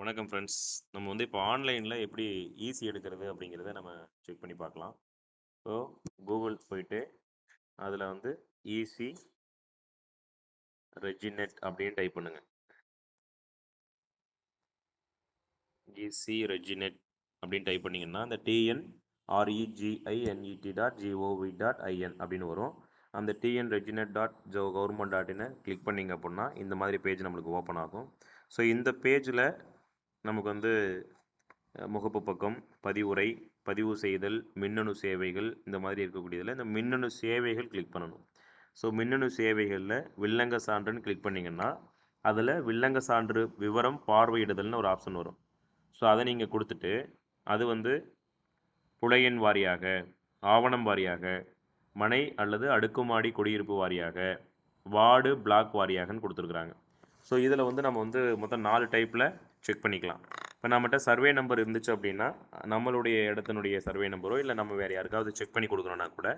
வணக்கம் ஃப்ரெண்ட்ஸ் நம்ம வந்து இப்போ ஆன்லைனில் எப்படி ஈஸி எடுக்கிறது அப்படிங்கிறத நம்ம செக் பண்ணி பார்க்கலாம். ஸோ கூகுள் போயிட்டு அதில் வந்து ஈஸி ரெஜினெட் அப்படின்னு டைப் பண்ணுங்க. ஈசி ரெஜினெட் அப்படின்னு டைப் பண்ணிங்கன்னா அந்த TN REGINET dot GOV dot IN அப்படின்னு வரும். அந்த டிஎன் ரெஜினெட் டாட் ஜோ கவர்மெண்ட் டாட் கிளிக் பண்ணிங்க அப்படின்னா இந்த மாதிரி பேஜ் நம்மளுக்கு ஓப்பன் ஆகும். ஸோ இந்த பேஜில் நமக்கு வந்து முகப்பு பக்கம் பதிவுரை பதிவு செய்தல் மின்னணு சேவைகள் இந்த மாதிரி இருக்கக்கூடியதில் இந்த மின்னணு சேவைகள் கிளிக் பண்ணணும். ஸோ மின்னணு சேவைகளில் வில்லங்க சான்றுன்னு கிளிக் பண்ணிங்கன்னா அதில் வில்லங்க சான்று விவரம் பார்வையிடுதல்னு ஒரு ஆப்ஷன் வரும். ஸோ அதை நீங்கள் கொடுத்துட்டு அது வந்து புலையன் வாரியாக ஆவணம் வாரியாக மனை அல்லது அடுக்குமாடி குடியிருப்பு வாரியாக வார்டு பிளாக் வாரியாகன்னு கொடுத்துருக்குறாங்க. ஸோ இதில் வந்து நம்ம வந்து மொத்தம் நாலு டைப்பில் செக் பண்ணிக்கலாம். இப்போ நம்மகிட்ட சர்வே நம்பர் இருந்துச்சு அப்படின்னா நம்மளுடைய இடத்தினுடைய சர்வே நம்பரோ இல்லை நம்ம வேறு யாருக்காவது செக் பண்ணி கொடுக்குறோன்னா கூட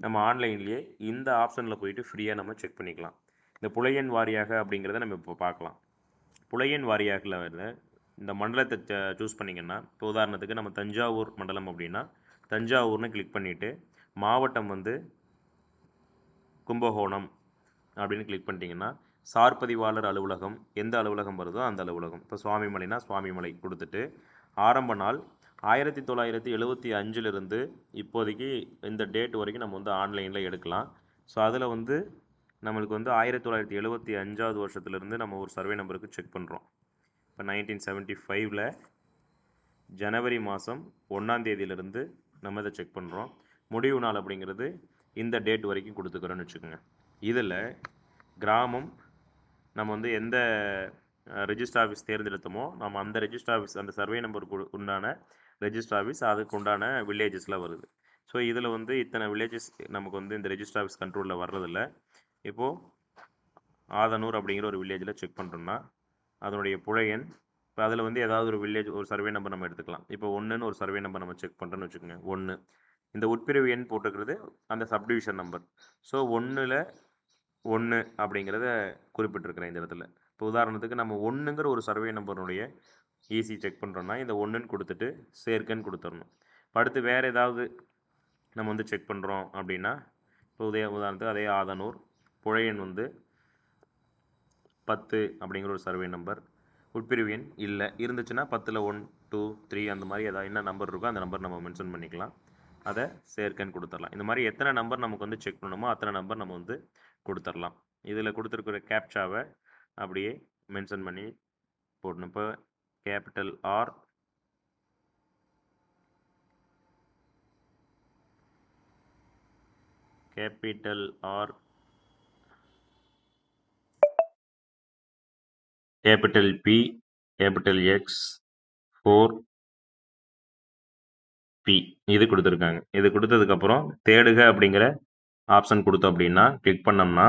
நம்ம ஆன்லைன்லேயே இந்த ஆப்ஷனில் போயிட்டு ஃப்ரீயாக நம்ம செக் பண்ணிக்கலாம். இந்த புலையன் வாரியாக அப்படிங்கிறத நம்ம இப்போ பார்க்கலாம் புலையன் வாரியாகில் வந்து இந்த மண்டலத்தை சூஸ் பண்ணிங்கன்னா இப்போ உதாரணத்துக்கு நம்ம தஞ்சாவூர் மண்டலம் அப்படின்னா தஞ்சாவூர்னு கிளிக் பண்ணிவிட்டு மாவட்டம் வந்து கும்பகோணம் அப்படின்னு கிளிக் பண்ணிட்டீங்கன்னா சார்பதிவாளர் அலுவலகம் எந்த அலுவலகம் வருதோ அந்த அலுவலகம். இப்போ சுவாமிமலைனா சுவாமிமலை கொடுத்துட்டு ஆரம்ப நாள் ஆயிரத்தி தொள்ளாயிரத்தி எழுபத்தி அஞ்சிலிருந்து இப்போதைக்கு இந்த டேட் வரைக்கும் நம்ம வந்து ஆன்லைனில் எடுக்கலாம். ஸோ அதில் வந்து நம்மளுக்கு வந்து ஆயிரத்தி தொள்ளாயிரத்தி எழுபத்தி அஞ்சாவது வருஷத்துலேருந்து நம்ம ஒரு சர்வே நம்பருக்கு செக் பண்ணுறோம் இப்போ நைன்டீன் செவன்ட்டி ஃபைவ்ல ஜனவரி மாதம் ஒன்றாந்தேதியிலேருந்து நம்ம இதை செக் பண்ணுறோம் முடிவு நாள் அப்படிங்கிறது இந்த டேட் வரைக்கும் கொடுத்துக்கிறோன்னு வச்சுக்கோங்க. இதில் கிராமம் நம்ம வந்து எந்த ரெஜிஸ்டர் ஆஃபீஸ் தேர்ந்தெடுத்தோமோ நம்ம அந்த ரெஜிஸ்டர் ஆஃபீஸ் அந்த சர்வே நம்பருக்கு உண்டான ரெஜிஸ்டர் ஆஃபீஸ் அதுக்கு உண்டான வில்லேஜஸ்லாம் வருது. ஸோ இதில் வந்து இத்தனை வில்லேஜஸ் நமக்கு வந்து இந்த ரெஜிஸ்டர் ஆஃபீஸ் கண்ட்ரோலில் வர்றதில்ல. இப்போது ஆதனூர் அப்படிங்கிற ஒரு வில்லேஜில் செக் பண்ணுறோம்னா அதனுடைய புழையன் இப்போ அதில் வந்து ஏதாவது ஒரு வில்லேஜ் ஒரு சர்வே நம்பர் நம்ம எடுத்துக்கலாம். இப்போ ஒன்றுன்னு ஒரு சர்வே நம்பர் நம்ம செக் பண்ணுறோன்னு வச்சுக்கோங்க ஒன்று இந்த உட்பிரிவு எண் போட்டுக்கிறது அந்த சப்டிவிஷன் நம்பர் ஸோ ஒன்றில் ஒன்று அப்படிங்கிறத குறிப்பிட்டிருக்கிறேன் இந்த இடத்துல. இப்போ உதாரணத்துக்கு நம்ம ஒன்றுங்கிற ஒரு சர்வே நம்பருடைய ஈஸி செக் பண்ணுறோன்னா இந்த ஒன்றுன்னு கொடுத்துட்டு சேர்க்கன்னு கொடுத்துடணும் இப்போ அடுத்து வேறு ஏதாவது நம்ம வந்து செக் பண்ணுறோம் அப்படின்னா இப்போ உதய உதாரணத்துக்கு அதே ஆதனூர் புழையன் வந்து பத்து அப்படிங்கிற ஒரு சர்வே நம்பர் உட்பிரிவு எண் இல்லை இருந்துச்சுன்னா பத்தில் ஒன் டூ த்ரீ அந்த மாதிரி ஏதாவது என்ன நம்பர் இருக்கோ அந்த நம்பர் நம்ம மென்ஷன் பண்ணிக்கலாம். அதை சேர்க்கன்னு கொடுத்துடலாம் இந்த மாதிரி எத்தனை நம்பர் நமக்கு வந்து செக் பண்ணணுமோ அத்தனை நம்பர் நம்ம வந்து கொடுத்துடலாம் இதில் கொடுத்துருக்கிற கேப்சாவை அப்படியே மென்ஷன் பண்ணி போடணும். இப்போ capital R capital R capital P capital X four P இது கொடுத்துருக்காங்க. இது கொடுத்ததுக்கப்புறம் தேடுக அப்படிங்கிற ஆப்ஷன் கொடுத்தோம் அப்படின்னா கிளிக் பண்ணோம்னா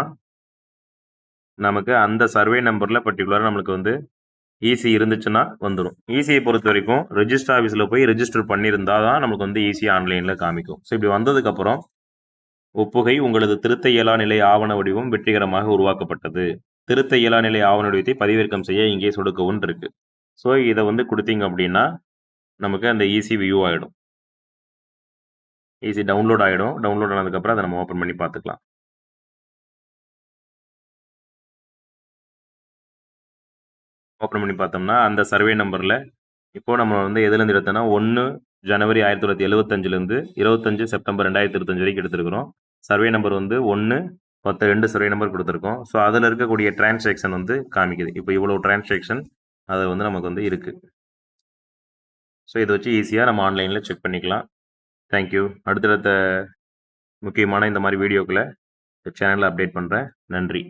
நமக்கு அந்த சர்வே நம்பரில் பர்டிகுலராக நம்மளுக்கு வந்து ஈஸி இருந்துச்சுன்னா வந்துடும் ஈஸியை பொறுத்த வரைக்கும் ரெஜிஸ்டர் ஆஃபீஸில் போய் ரெஜிஸ்டர் பண்ணியிருந்தா தான் நமக்கு வந்து ஈஸியாக ஆன்லைனில் காமிக்கும். ஸோ இப்படி வந்ததுக்கப்புறம் ஒப்புகை உங்களது திருத்த இயலா நிலை ஆவண வடிவம் வெற்றிகரமாக உருவாக்கப்பட்டது. திருத்த இயலா நிலை ஆவண வடிவத்தை பதிவிறக்கம் செய்ய இங்கே சொடுக்கவும் இருக்குது ஸோ இதை வந்து கொடுத்தீங்க அப்படின்னா நமக்கு அந்த ஈஸி வியூ ஆகிடும் ஈஸி டவுன்லோட் ஆகிடும் டவுன்லோட் ஆனதுக்கப்புறம் அதை நம்ம ஓப்பன் பண்ணி பார்த்துக்கலாம். ஓப்பன் பண்ணி பார்த்தோம்னா அந்த சர்வே நம்பரில் இப்போ நம்ம வந்து எதுலேருந்து எடுத்தோம்னா ஒன்று ஜனவரி ஆயிரத்தி தொள்ளாயிரத்தி எழுபத்தஞ்சிலேருந்து இருபத்தஞ்சு செப்டம்பர் ரெண்டாயிரத்தி இருபத்தஞ்சு வரைக்கும் எடுத்திருக்கிறோம். சர்வே நம்பர் வந்து ஒன்று பத்து ரெண்டு சர்வே நம்பர் கொடுத்துருக்கோம். ஸோ அதில் இருக்கக்கூடிய டிரான்சாக்ஷன் வந்து காமிக்குது. இப்போ இவ்வளோ டிரான்சாக்ஷன் அது வந்து நமக்கு வந்து இருக்குது ஸோ இதை வச்சு ஈஸியாக நம்ம ஆன்லைனில் செக் பண்ணிக்கலாம். தேங்க்யூ அடுத்தடுத்த முக்கியமான இந்த மாதிரி வீடியோக்களை சேனலில் அப்டேட் பண்ணுறேன் நன்றி.